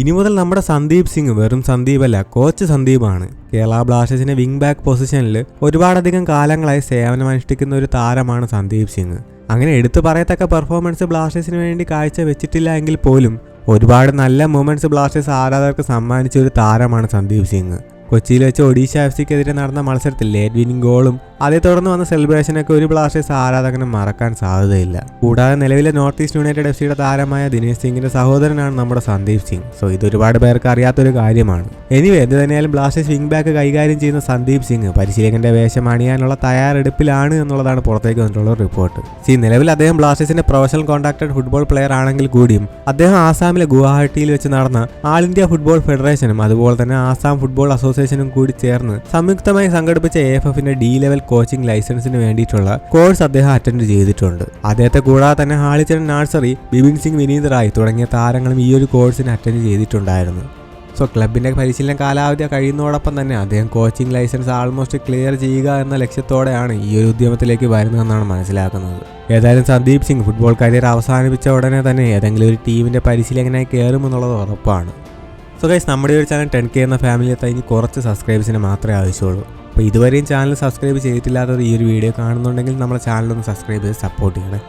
ഇനി മുതൽ നമ്മുടെ സന്ദീപ് സിംഗ് വെറും സന്ദീപ് അല്ല കോച്ച് സന്ദീപാണ്. കേരള ബ്ലാസ്റ്റേഴ്സിന്റെ വിങ് ബാക്ക് പൊസിഷനിൽ ഒരുപാടധികം കാലങ്ങളായി സേവനമനുഷ്ഠിക്കുന്ന ഒരു താരമാണ് സന്ദീപ് സിംഗ്. അങ്ങനെ എടുത്തു പറയത്തക്ക പെർഫോമൻസ് ബ്ലാസ്റ്റേഴ്സിന് വേണ്ടി കാഴ്ച വെച്ചിട്ടില്ല എങ്കിൽ പോലും ഒരുപാട് നല്ല മൂമെന്റ്സ് ബ്ലാസ്റ്റേഴ്സ് ആരാധകർക്ക് സമ്മാനിച്ച ഒരു താരമാണ് സന്ദീപ് സിംഗ്. കൊച്ചിയിൽ വെച്ച് ഒഡീഷ എഫ് സിക്കെതിരെ നടന്ന മത്സരത്തിൽ ലേറ്റ് വിന്നിംഗ് ഗോളും അതേ തുടർന്ന് വന്ന സെലിബ്രേഷനൊക്കെ ഒരു ബ്ലാസ്റ്റേഴ്സ് ആരാധകന് മറക്കാൻ സാധ്യതയില്ല. കൂടാതെ നിലവിലെ നോർത്ത് ഈസ്റ്റ് യുണൈറ്റഡ് എഫ് സിയുടെ താരമായ ദിനേശ് സിംഗിന്റെ സഹോദരനാണ് നമ്മുടെ സന്ദീപ് സിംഗ്. സോ ഇത് ഒരുപാട് പേർക്ക് അറിയാത്തൊരു കാര്യമാണ്. എനിവേ എന്ത് തന്നെയാലും ബ്ലാസ്റ്റേഴ്സ് വിംഗ് ബാക്ക് കൈകാര്യം ചെയ്യുന്ന സന്ദീപ് സിംഗ് പരിശീലകന്റെ വേഷം അണിയാനുള്ള തയ്യാറെടുപ്പിലാണ് എന്നുള്ളതാണ് പുറത്തേക്ക് വന്നിട്ടുള്ള റിപ്പോർട്ട് സി നിലവിൽ അദ്ദേഹം ബ്ലാസ്റ്റേഴ്സിന്റെ പ്രൊഫഷണൽ കോൺട്രാക്റ്റഡ് ഫുട്ബോൾ പ്ലെയർ ആണെങ്കിൽ കൂടിയും അദ്ദേഹം ആസാമിലെ ഗുവാഹട്ടിയിൽ വെച്ച് നടന്ന ആൾ ഇന്ത്യ ഫുട്ബോൾ ഫെഡറേഷനും അതുപോലെ തന്നെ ആസാം ഫുട്ബോൾ അസോസിയേഷനും കൂടി ചേർന്ന് സംയുക്തമായി സംഘടിപ്പിച്ച എ എഫ് എഫിന്റെ ഡി ലെവൽ കോച്ചിംഗ് ലൈസൻസിന് വേണ്ടിയിട്ടുള്ള കോഴ്സ് അദ്ദേഹം അറ്റൻഡ് ചെയ്തിട്ടുണ്ട്. അദ്ദേഹത്തെ കൂടാതെ തന്നെ ഹാളിച്ചൻ നാഴ്സറി ബിപിൻ സിംഗ് വിനീത് റായ് തുടങ്ങിയ താരങ്ങളും ഈ ഒരു കോഴ്സിന് അറ്റൻഡ് ചെയ്തിട്ടുണ്ടായിരുന്നു. സോ ക്ലബിന്റെ പരിശീലന കാലാവധി കഴിയുന്നതോടൊപ്പം തന്നെ അദ്ദേഹം കോച്ചിങ് ലൈസൻസ് ആൾമോസ്റ്റ് ക്ലിയർ ചെയ്യുക എന്ന ലക്ഷ്യത്തോടെയാണ് ഈ ഒരു ഉദ്യമത്തിലേക്ക് വരുന്നതെന്നാണ് മനസ്സിലാക്കുന്നത്. ഏതായാലും സന്ദീപ് സിംഗ് ഫുട്ബോൾ കരിയർ അവസാനിപ്പിച്ച ഉടനെ തന്നെ ഏതെങ്കിലും ഒരു ടീമിന്റെ പരിശീലകനായി കയറുമെന്നുള്ളത് ഉറപ്പാണ്. സോ ഗൈസ് നമ്മുടെ ഒരു ചാനൽ ടെൻ കെ എന്ന ഫാമിലിയെ തന്നെ കുറച്ച് സബ്സ്ക്രൈബേഴ്സിന് മാത്രമേ ആവശ്യമുള്ളൂ. അപ്പോൾ ഇതുവരെയും ചാനൽ സബ്സ്ക്രൈബ് ചെയ്തിട്ടില്ലാത്തവർ ഈ ഒരു വീഡിയോ കാണുന്നുണ്ടെങ്കിൽ നമ്മുടെ ചാനലൊന്ന് സബ്സ്ക്രൈബ് ചെയ്ത് സപ്പോർട്ട് ചെയ്യണേ.